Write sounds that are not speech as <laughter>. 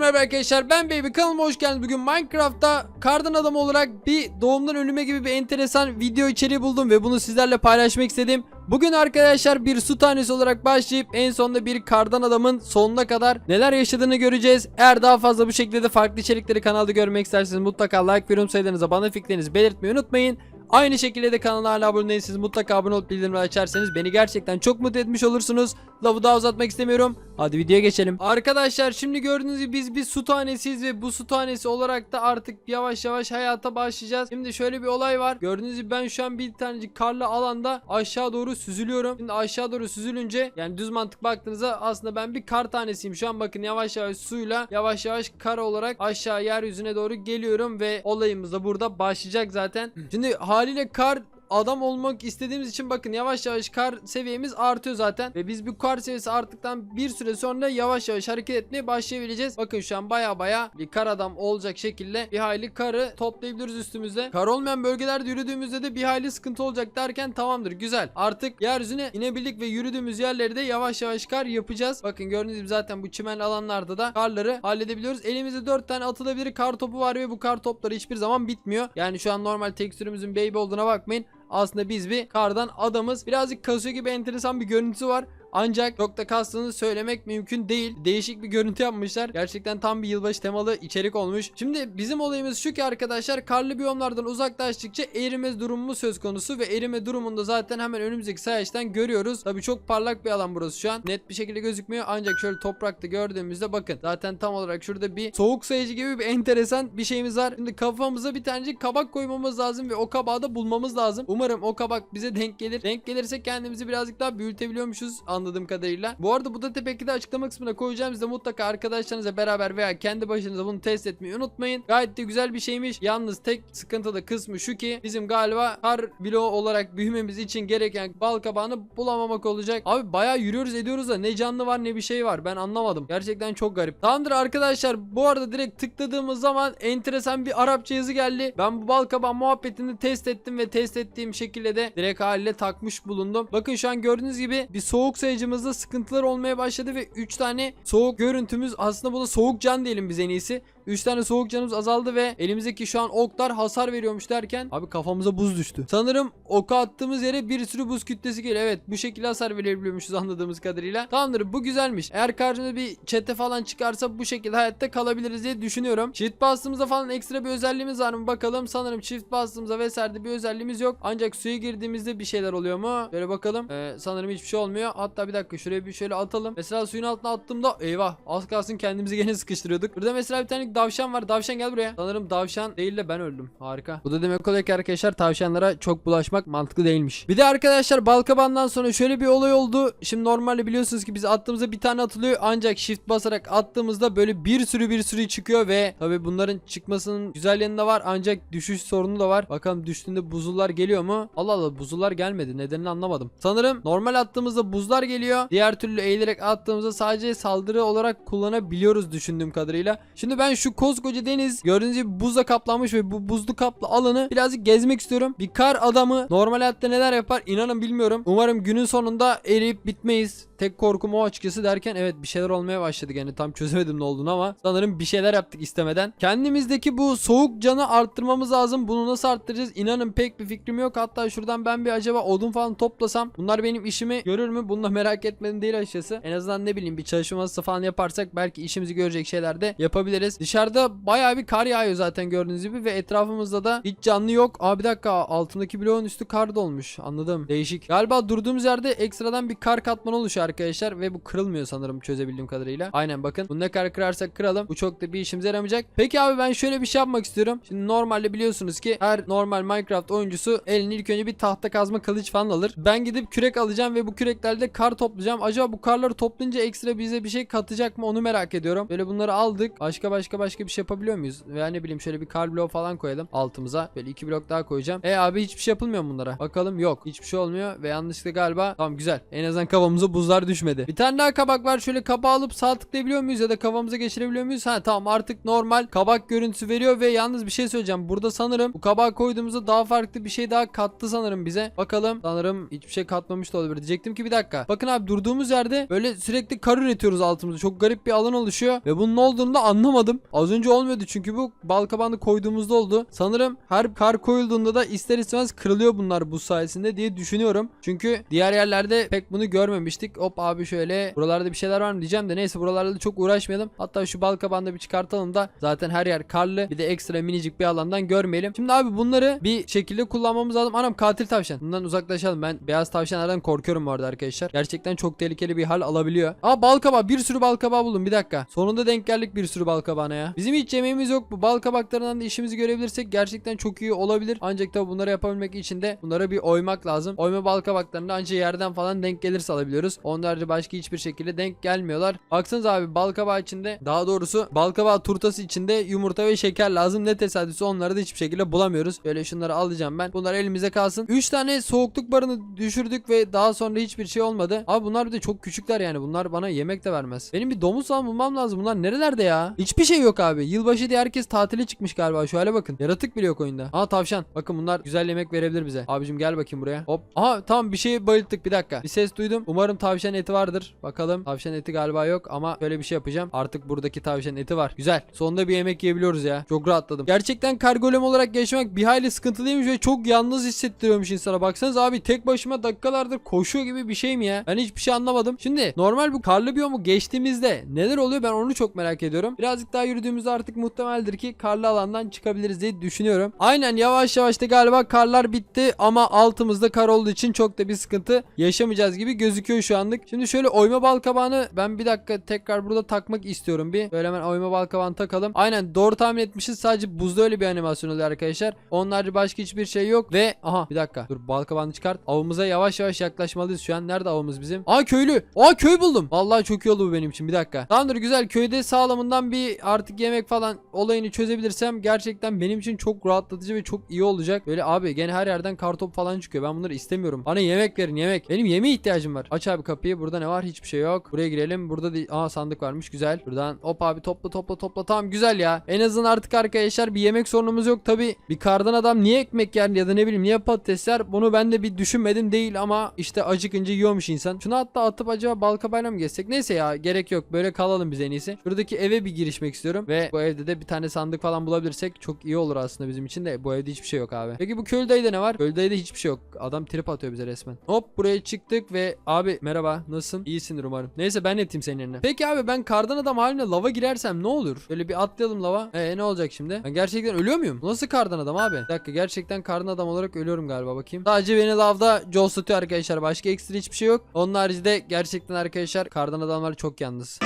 merhaba arkadaşlar ben Baby kanalıma hoş geldiniz. Bugün Minecraft'ta kardan adam olarak bir doğumdan ölüme gibi bir enteresan video içeriği buldum ve bunu sizlerle paylaşmak istedim. Bugün arkadaşlar bir su tanesi olarak başlayıp en sonunda bir kardan adamın sonuna kadar neler yaşadığını göreceğiz. Eğer daha fazla bu şekilde de farklı içerikleri kanalda görmek isterseniz mutlaka like ve yorum sayılarınıza bana fikirlerinizi belirtmeyi unutmayın. Aynı şekilde de kanala hala abone değilseniz mutlaka abone olup bildirimleri açarsanız beni gerçekten çok mutlu etmiş olursunuz. Lafı daha uzatmak istemiyorum. Hadi videoya geçelim. Arkadaşlar şimdi gördüğünüz gibi biz bir su tanesiyiz ve bu su tanesi olarak da artık yavaş yavaş hayata başlayacağız. Şimdi şöyle bir olay var. Gördüğünüz gibi ben şu an bir tanecik karlı alanda aşağı doğru süzülüyorum. Şimdi aşağı doğru süzülünce yani düz mantık baktığınızda aslında ben bir kar tanesiyim. Şu an bakın yavaş yavaş suyla yavaş yavaş kar olarak aşağı yeryüzüne doğru geliyorum ve olayımız da burada başlayacak zaten. <clears throat> Şimdi haliyle kar adam olmak istediğimiz için bakın yavaş yavaş kar seviyemiz artıyor zaten ve biz bu kar seviyesi arttıktan bir süre sonra yavaş yavaş hareket etmeye başlayabileceğiz. Bakın şu an baya baya bir kar adam olacak şekilde bir hayli karı toplayabiliriz üstümüzde. Kar olmayan bölgelerde yürüdüğümüzde de bir hayli sıkıntı olacak derken tamamdır güzel. Artık yeryüzüne inebildik ve yürüdüğümüz yerleri de yavaş yavaş kar yapacağız. Bakın gördüğünüz gibi zaten bu çimen alanlarda da karları halledebiliyoruz. Elimizde 4 tane atılabilir kar topu var ve bu kar topları hiçbir zaman bitmiyor. Yani şu an normal tekstürümüzün baby olduğuna bakmayın. Aslında biz bir kardan adamız. Birazcık kasıyor gibi enteresan bir görüntüsü var. Ancak çok da kastığını söylemek mümkün değil. Değişik bir görüntü yapmışlar. Gerçekten tam bir yılbaşı temalı içerik olmuş. Şimdi bizim olayımız şu ki arkadaşlar karlı biyomlardan uzaklaştıkça erime durumu söz konusu ve erime durumunda zaten hemen önümüzdeki sayaçtan görüyoruz. Tabii çok parlak bir alan burası şu an. Net bir şekilde gözükmüyor ancak şöyle toprakta gördüğümüzde bakın. Zaten tam olarak şurada bir soğuk sayıcı gibi bir enteresan bir şeyimiz var. Şimdi kafamıza bir tanecik kabak koymamız lazım ve o kabağı da bulmamız lazım. Umarım o kabak bize denk gelir. Denk gelirse kendimizi birazcık daha büyütebiliyormuşuz anladığım kadarıyla. Bu arada bu da tepeki de açıklama kısmına koyacağım. Siz de mutlaka arkadaşlarınızla beraber veya kendi başınıza bunu test etmeyi unutmayın. Gayet de güzel bir şeymiş. Yalnız tek sıkıntılı kısmı şu ki bizim galiba kar bloğu olarak büyümemiz için gereken bal kabağını bulamamak olacak. Abi bayağı yürüyoruz ediyoruz da ne canlı var ne bir şey var. Ben anlamadım. Gerçekten çok garip. Tamamdır arkadaşlar. Bu arada direkt tıkladığımız zaman enteresan bir Arapça yazı geldi. Ben bu bal kabağı muhabbetini test ettim ve test ettiğim şekilde de direkt haliyle takmış bulundum. Bakın şu an gördüğünüz gibi bir soğuk sayıcımızda sıkıntılar olmaya başladı ve 3 tane soğuk görüntümüz aslında buna soğuk can diyelim biz en iyisi. 3 tane soğuk canımız azaldı ve elimizdeki şu an oklar hasar veriyormuş derken abi kafamıza buz düştü. Sanırım oku attığımız yere bir sürü buz kütlesi geliyor. Evet bu şekilde hasar verebiliyormuşuz anladığımız kadarıyla. Tamamdır bu güzelmiş. Eğer karşımıza bir çete falan çıkarsa bu şekilde hayatta kalabiliriz diye düşünüyorum. Çift bastığımızda falan ekstra bir özelliğimiz var mı bakalım. Sanırım çift bastığımızda vesaire bir özelliğimiz yok. Ancak suya girdiğimizde bir şeyler oluyor mu? Böyle bakalım. Ee, sanırım hiçbir şey olmuyor. Hatta bir dakika şuraya bir şöyle atalım. Mesela suyun altına attığımda eyvah az kalsın kendimizi gene <laughs> sıkıştırıyorduk. Burada mesela bir tane davşan var. Davşan gel buraya. Sanırım davşan değil de ben öldüm. Harika. Bu da demek oluyor ki arkadaşlar tavşanlara çok bulaşmak mantıklı değilmiş. Bir de arkadaşlar balkabandan sonra şöyle bir olay oldu. Şimdi normalde biliyorsunuz ki biz attığımızda bir tane atılıyor. Ancak shift basarak attığımızda böyle bir sürü bir sürü çıkıyor ve tabi bunların çıkmasının güzel yanı da var. Ancak düşüş sorunu da var. Bakalım düştüğünde buzullar geliyor mu? Allah Allah buzullar gelmedi. Nedenini anlamadım. Sanırım normal attığımızda buzlar geliyor. Diğer türlü eğilerek attığımızda sadece saldırı olarak kullanabiliyoruz düşündüğüm kadarıyla. Şimdi ben şu koskoca deniz gördüğünüz gibi buzla kaplanmış ve bu buzlu kaplı alanı birazcık gezmek istiyorum. Bir kar adamı normal hayatta neler yapar inanın bilmiyorum. Umarım günün sonunda eriyip bitmeyiz. Tek korkum o açıkçası derken evet bir şeyler olmaya başladı yani tam çözemedim ne olduğunu ama sanırım bir şeyler yaptık istemeden. Kendimizdeki bu soğuk canı arttırmamız lazım. Bunu nasıl arttıracağız? İnanın pek bir fikrim yok. Hatta şuradan ben bir acaba odun falan toplasam bunlar benim işimi görür mü? Bunu da merak etmedim değil açıkçası. En azından ne bileyim bir çalışma falan yaparsak belki işimizi görecek şeyler de yapabiliriz. Dışarıda bayağı bir kar yağıyor zaten gördüğünüz gibi ve etrafımızda da hiç canlı yok. Aa bir dakika altındaki bloğun üstü kar dolmuş. Anladım. Değişik. Galiba durduğumuz yerde ekstradan bir kar katmanı oluşuyor arkadaşlar ve bu kırılmıyor sanırım çözebildiğim kadarıyla. Aynen bakın. Bunu ne kadar kırarsak kıralım. Bu çok da bir işimize yaramayacak. Peki abi ben şöyle bir şey yapmak istiyorum. Şimdi normalde biliyorsunuz ki her normal Minecraft oyuncusu eline ilk önce bir tahta kazma kılıç falan alır. Ben gidip kürek alacağım ve bu küreklerle kar toplayacağım. Acaba bu karları toplayınca ekstra bize bir şey katacak mı onu merak ediyorum. Böyle bunları aldık. Başka başka başka bir şey yapabiliyor muyuz? Veya ne bileyim şöyle bir kar bloğu falan koyalım altımıza. Böyle iki blok daha koyacağım. E abi hiçbir şey yapılmıyor bunlara. Bakalım yok. Hiçbir şey olmuyor ve yanlışlıkla galiba tamam güzel. En azından kafamıza buzlar kabaklar düşmedi. Bir tane daha kabak var. Şöyle kabağı alıp sağ tıklayabiliyor muyuz ya da kafamıza geçirebiliyor muyuz? Ha tamam artık normal kabak görüntüsü veriyor ve yalnız bir şey söyleyeceğim. Burada sanırım bu kabağı koyduğumuzda daha farklı bir şey daha kattı sanırım bize. Bakalım. Sanırım hiçbir şey katmamış da olabilir. Diyecektim ki bir dakika. Bakın abi durduğumuz yerde böyle sürekli kar üretiyoruz altımızda. Çok garip bir alan oluşuyor ve bunun ne olduğunu da anlamadım. Az önce olmuyordu çünkü bu bal kabağını koyduğumuzda oldu. Sanırım her kar koyulduğunda da ister istemez kırılıyor bunlar bu sayesinde diye düşünüyorum. Çünkü diğer yerlerde pek bunu görmemiştik. Hop abi şöyle buralarda bir şeyler var mı diyeceğim de neyse buralarda da çok uğraşmayalım. Hatta şu bal kabağını bir çıkartalım da zaten her yer karlı. Bir de ekstra minicik bir alandan görmeyelim. Şimdi abi bunları bir şekilde kullanmamız lazım. Anam katil tavşan. Bundan uzaklaşalım. Ben beyaz tavşanlardan korkuyorum bu arada arkadaşlar. Gerçekten çok tehlikeli bir hal alabiliyor. Aa bal kabağı. Bir sürü bal kabağı buldum. Bir dakika. Sonunda denk geldik bir sürü bal kabağına ya. Bizim hiç yemeğimiz yok. Bu bal kabaklarından da işimizi görebilirsek gerçekten çok iyi olabilir. Ancak tabi bunları yapabilmek için de bunlara bir oymak lazım. Oyma bal kabaklarını ancak yerden falan denk gelirse alabiliyoruz. Onlarca başka hiçbir şekilde denk gelmiyorlar. Baksanıza abi bal kabağı içinde daha doğrusu bal kabağı turtası içinde yumurta ve şeker lazım. Ne tesadüfse onları da hiçbir şekilde bulamıyoruz. Böyle şunları alacağım ben. Bunlar elimize kalsın. 3 tane soğukluk barını düşürdük ve daha sonra hiçbir şey olmadı. Abi bunlar bir de çok küçükler yani. Bunlar bana yemek de vermez. Benim bir domuz falan bulmam lazım. Bunlar nerelerde ya? Hiçbir şey yok abi. Yılbaşı diye herkes tatile çıkmış galiba. Şu hale bakın. Yaratık bile yok oyunda. Aa tavşan. Bakın bunlar güzel yemek verebilir bize. Abicim gel bakayım buraya. Hop. Aha tamam bir şey bayılttık. Bir dakika. Bir ses duydum. Umarım tavşan eti vardır. Bakalım. Tavşan eti galiba yok ama şöyle bir şey yapacağım. Artık buradaki tavşan eti var. Güzel. Sonunda bir yemek yiyebiliyoruz ya. Çok rahatladım. Gerçekten kargolem olarak yaşamak bir hayli sıkıntılıymış ve çok yalnız hissettiriyormuş insana. Baksanız abi tek başıma dakikalardır koşuyor gibi bir şey mi ya? Ben hiçbir şey anlamadım. Şimdi normal bu karlı biyomu geçtiğimizde neler oluyor ben onu çok merak ediyorum. Birazcık daha yürüdüğümüzde artık muhtemeldir ki karlı alandan çıkabiliriz diye düşünüyorum. Aynen yavaş yavaş da galiba karlar bitti ama altımızda kar olduğu için çok da bir sıkıntı yaşamayacağız gibi gözüküyor şu anlık. Şimdi şöyle oyma bal kabağını ben bir dakika tekrar burada takmak istiyorum bir. Böyle hemen oyma bal takalım. Aynen doğru tahmin etmişiz. Sadece buzda öyle bir animasyon oluyor arkadaşlar. Onlarca başka hiçbir şey yok ve aha bir dakika. Dur bal kabağını çıkart. Avımıza yavaş yavaş yaklaşmalıyız şu an. Nerede avımız bizim? Aa köylü. Aa köy buldum. Vallahi çok iyi oldu bu benim için. Bir dakika. Tamamdır güzel. Köyde sağlamından bir artık yemek falan olayını çözebilirsem gerçekten benim için çok rahatlatıcı ve çok iyi olacak. Böyle abi gene her yerden kartop falan çıkıyor. Ben bunları istemiyorum. Bana yemek verin yemek. Benim yemeğe ihtiyacım var. Aç abi kapıyı. Burada ne var? Hiçbir şey yok. Buraya girelim. Burada değil. Aa sandık varmış. Güzel. Buradan hop abi topla topla topla. Tamam güzel ya. En azından artık arkadaşlar bir yemek sorunumuz yok. Tabi bir kardan adam niye ekmek yer ya da ne bileyim niye patates yer? Bunu ben de bir düşünmedim değil ama işte acıkınca yiyormuş insan. Şunu hatta atıp acaba balkabayla mı geçsek? Neyse ya gerek yok. Böyle kalalım biz en iyisi. Şuradaki eve bir girişmek istiyorum ve bu evde de bir tane sandık falan bulabilirsek çok iyi olur aslında bizim için de. Bu evde hiçbir şey yok abi. Peki bu köylü dayıda ne var? Köylü dayıda hiçbir şey yok. Adam trip atıyor bize resmen. Hop buraya çıktık ve abi merhaba nasılsın? İyisindir umarım. Neyse ben eteyim senin yerine. Peki abi ben kardan adam haline lava girersem ne olur? Böyle bir atlayalım lava. Ee ne olacak şimdi? Ben gerçekten ölüyor muyum? Nasıl kardan adam abi? Bir dakika gerçekten kardan adam olarak ölüyorum galiba bakayım. Sadece beni lavda jostlatıyor arkadaşlar. Başka ekstra hiçbir şey yok. Onun haricinde gerçekten arkadaşlar kardan adamlar çok yalnız.